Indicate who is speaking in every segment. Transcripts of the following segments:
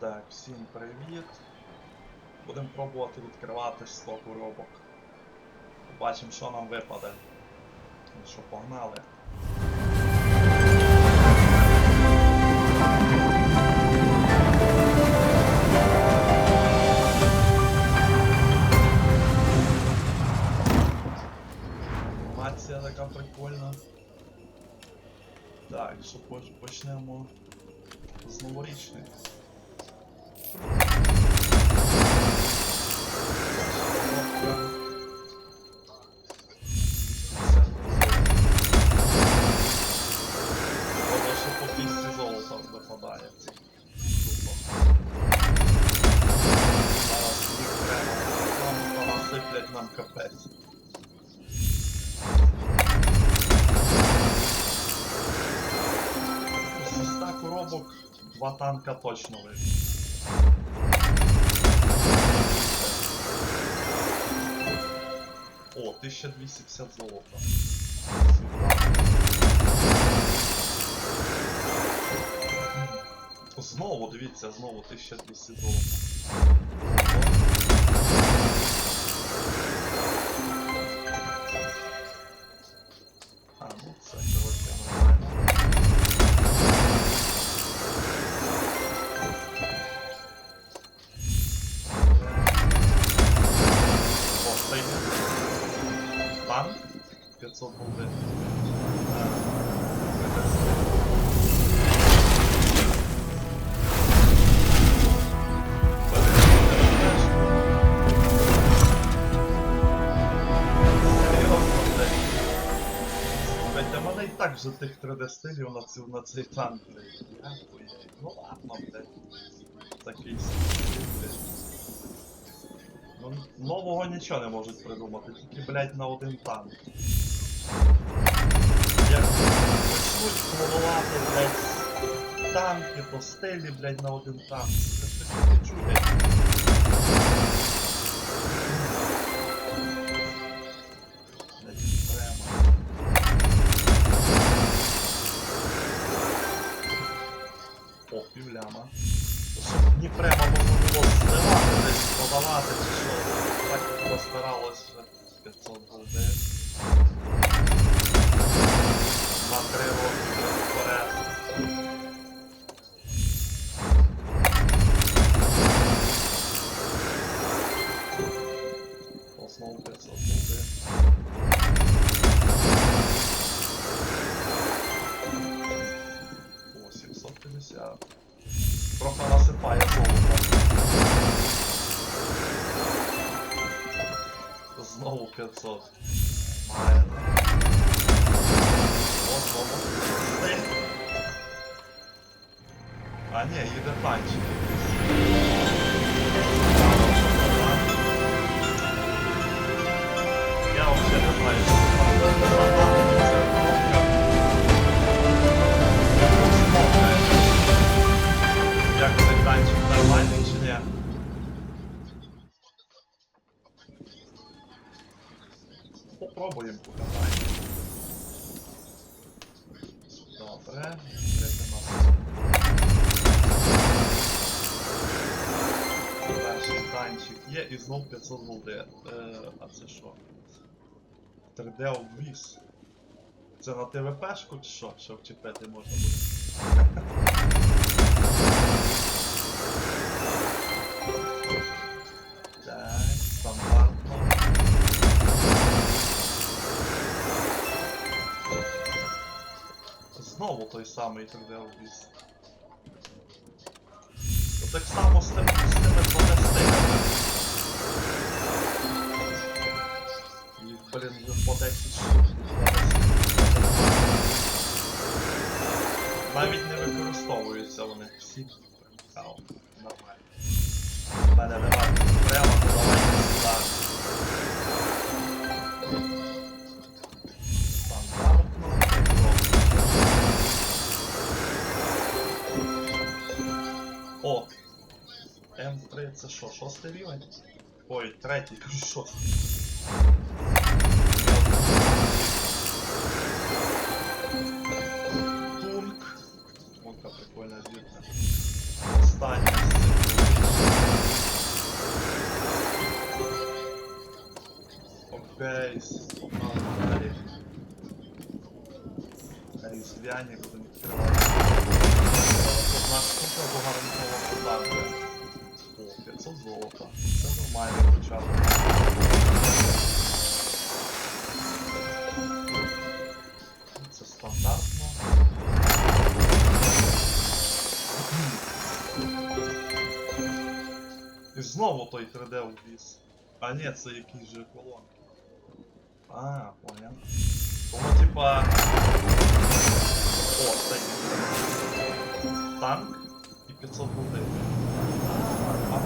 Speaker 1: Так, всім привіт. Будемо пробувати відкривати 100 коробок. Побачимо, що нам випаде. Що, погнали. Танка точно вийде. О, 1250 золота. Знову, дивіться, знову 1200 золота. І тих 3D стилів на, цю, на цей танк. Ну ладно, блядь. Такий. Ну, нового нічого не можуть придумати, тільки, блядь, на один танк. Як почнуть клонувати, блядь, танки, то стилі, блядь, на один танк. Це ж таке чудять. Щоб Дніпрема можна було зливати десь, подавати чи що. Так постаралось з 500 голди. На 3 роки вже вперед. Знову 500. Має. О, знову. Стиль. А ні, їде танчик. Я Добре, третя нас. Перший танчик є і знов 500 голди. Е, а це що? 3D обвіз. Це на ТВПшку чи що? Що вчепити можна буде? Знову той самий 3D обвіз. То Так само з тим, з тими подестиками. Їх, блін, вже по 10 штук. Навіть не використовуються вони всі. Цікаво, нормально. У мене немає що, шостий рівень? Ой, третий. кажу Тунг. Тунк. Мунка прикольна звідка. Останній. Окей, погнали далі. Різдвяні будемо відкривати. О, 500 золота. Це нормальний початок. Це стандартно. І знову той 3D увіз. А ні, це якісь же колонки. А, понял. Воно типа. О, це. Танк і 500 голди. А в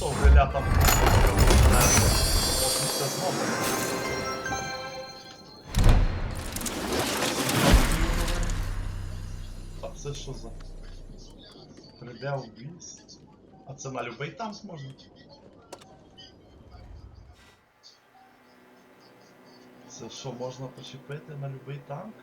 Speaker 1: Ну що, там проблема. Знову. А це що за 3D вбійств? А це на любий танк можна? Це що, можна почепити на любий танк?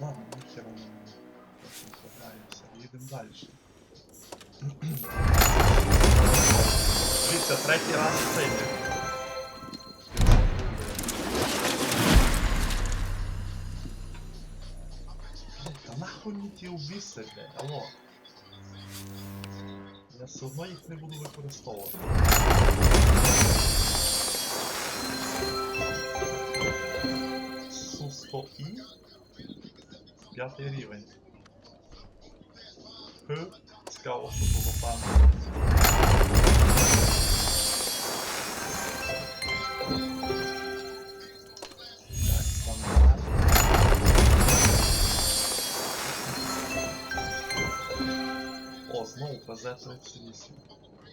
Speaker 1: Ладно, воно мені. Потім пограємося. Їдемо далі. Дивіться, третій раз цей. Блядь, Та нахуй мені ті убійці, блядь, алло. Я все одно їх не буду використовувати. Су-100І? П'ятий рівень. Х, цікаво, що було там. Так, стандарт. О, знову ПЗ-38.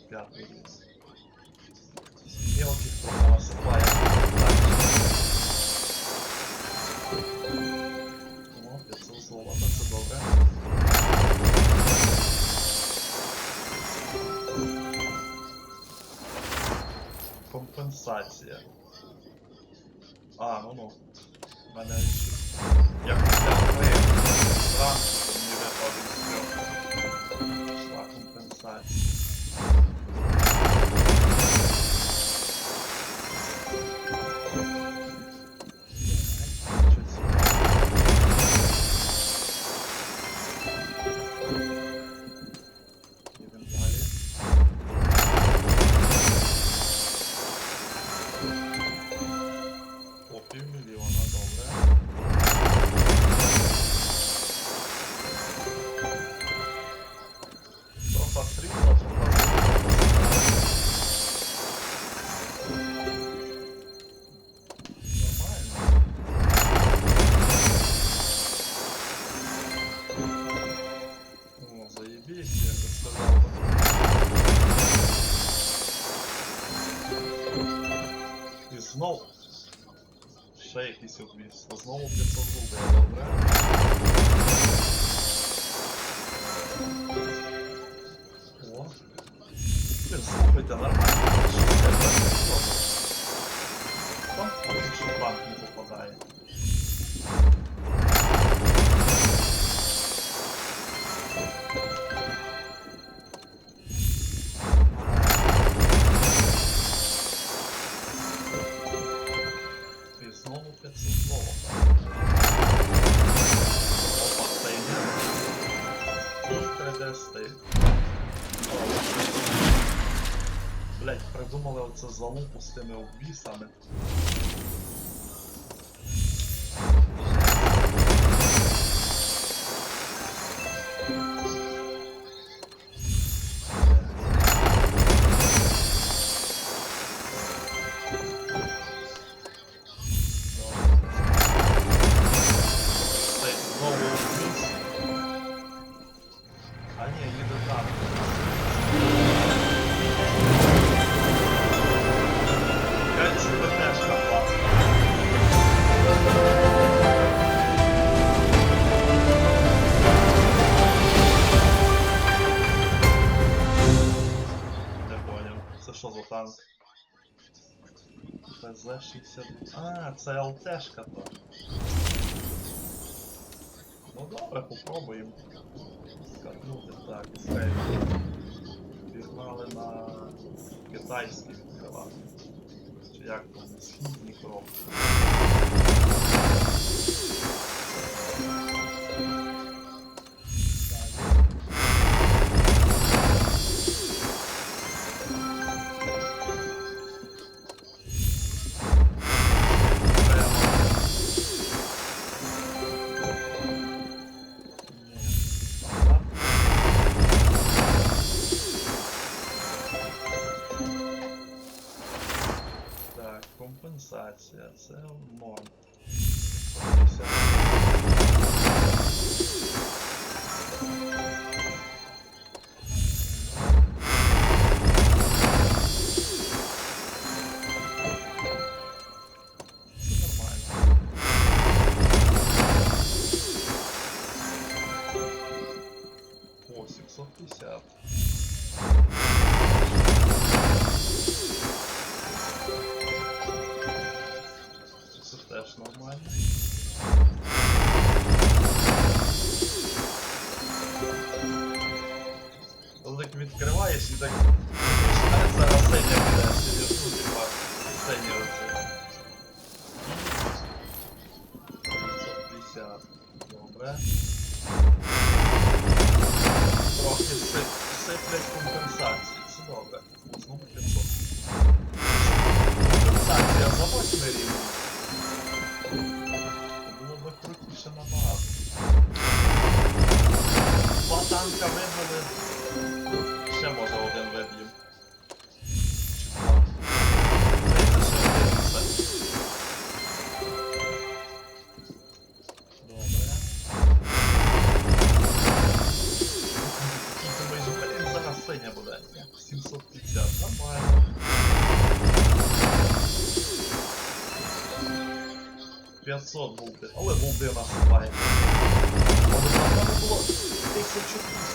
Speaker 1: П'ятий рівень. Мелких трохи Компенсація. А, ну ну. У оце залупу з тими обвісами. Цей знову це ЛТшка то. Ну добре, попробуємо. Скатнути так, і сейв. Пігнали на китайських відкривати. Чи як там, східні коробки. Компенсація, це норм. co Olha o mówię na słuchaj. Mamy zabrane było 1000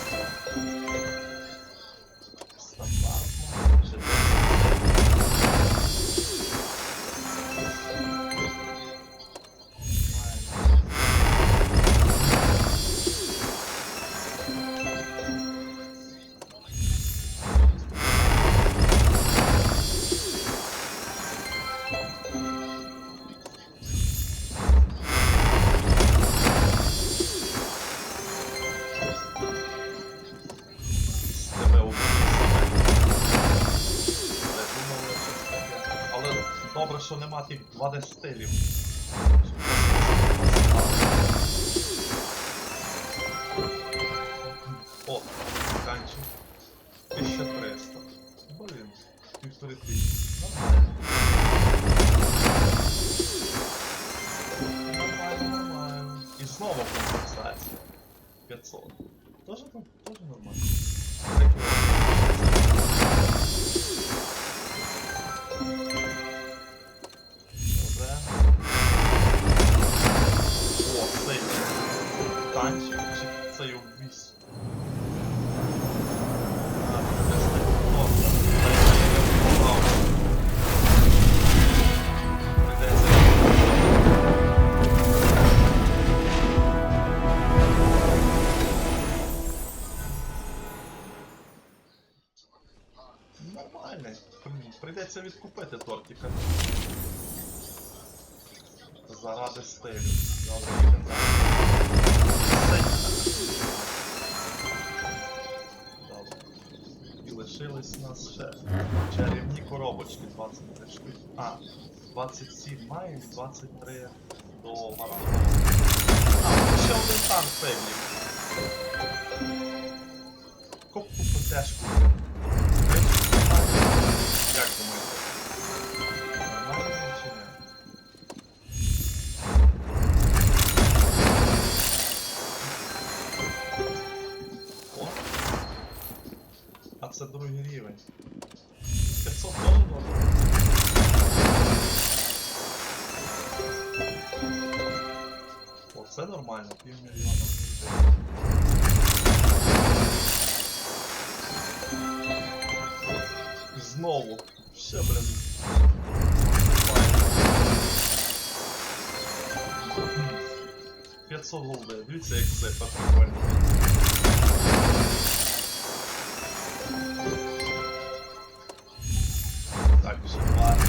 Speaker 1: тих 2D стилів. О, канчик. 1300. Блін, півтори тисячі. Нормально, нормально. І знову компенсація. 500. Тоже, тоже нормально. Блін, відкупити тортика. Заради стилю. Добре. І лишились у нас ще чарівні коробочки 23 штуки. А, 27 маємо, 23 до марафону. А, ще один танк певний. Копку потяжку. 500 голди. дві як це. Так, все, ладно.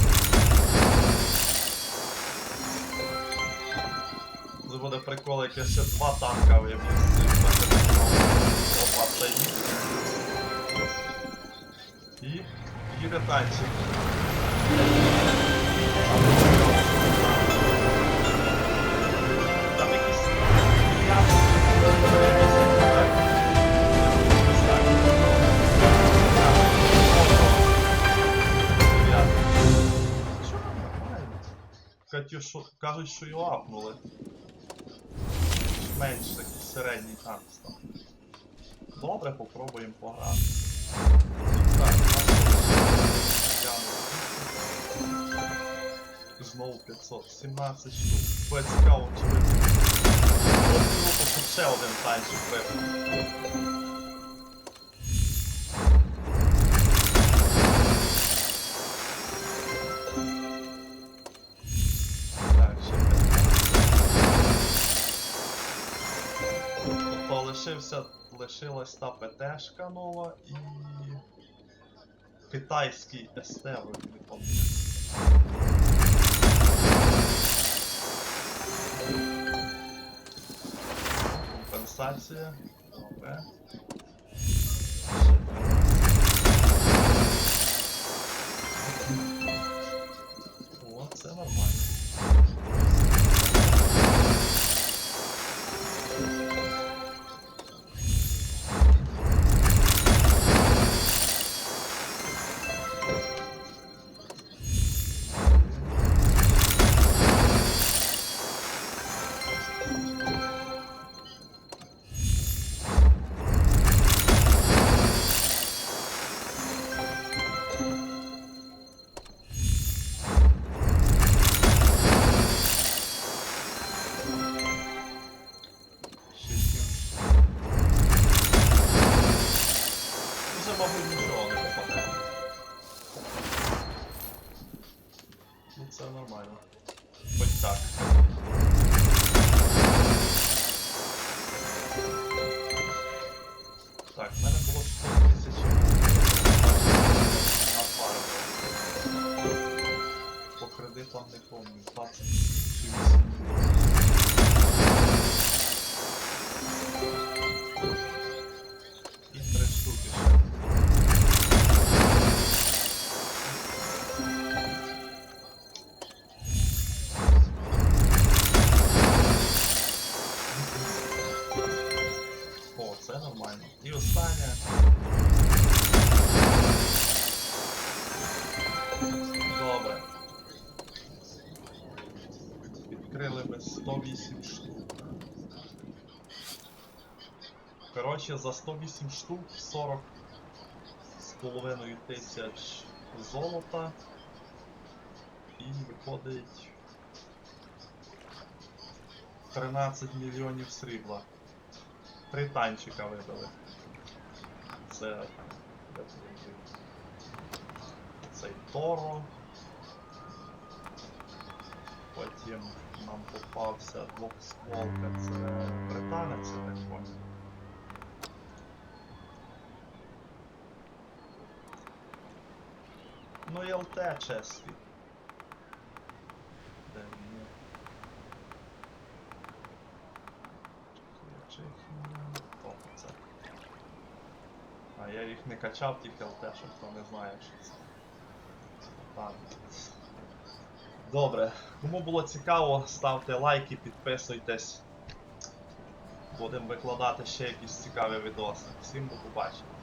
Speaker 1: Це буде прикол, як я ще два танка виб'ю з цим Опа, це і... І... І ретанчик. Катюшу, кажуть, що його апнули. Менш такий середній танк став. Добре, попробуємо пограти. Так, Знову 500, 17 штук. Буде цікаво, чи ви. От ще один танчик випав. Лишився, лишилась та ПТшка нова і китайський СТ, вроді не пам'ятаю. Компенсація. Добре. О, це нормально. 108 штук. Коротше, за 108 штук 40 з половиною тисяч золота. І виходить 13 мільйонів срібла. Три танчика видали. Це. Цей Торо. Потім нам попався двохстволка, це британець, я так понял. Ну і ЛТ чеський. Де він є? Чехія. Це. А я їх не качав, тих ЛТ, що хто не знає, що це. Так. Добре. Кому було цікаво, ставте лайки, підписуйтесь. Будемо викладати ще якісь цікаві відоси. Всім до побачення.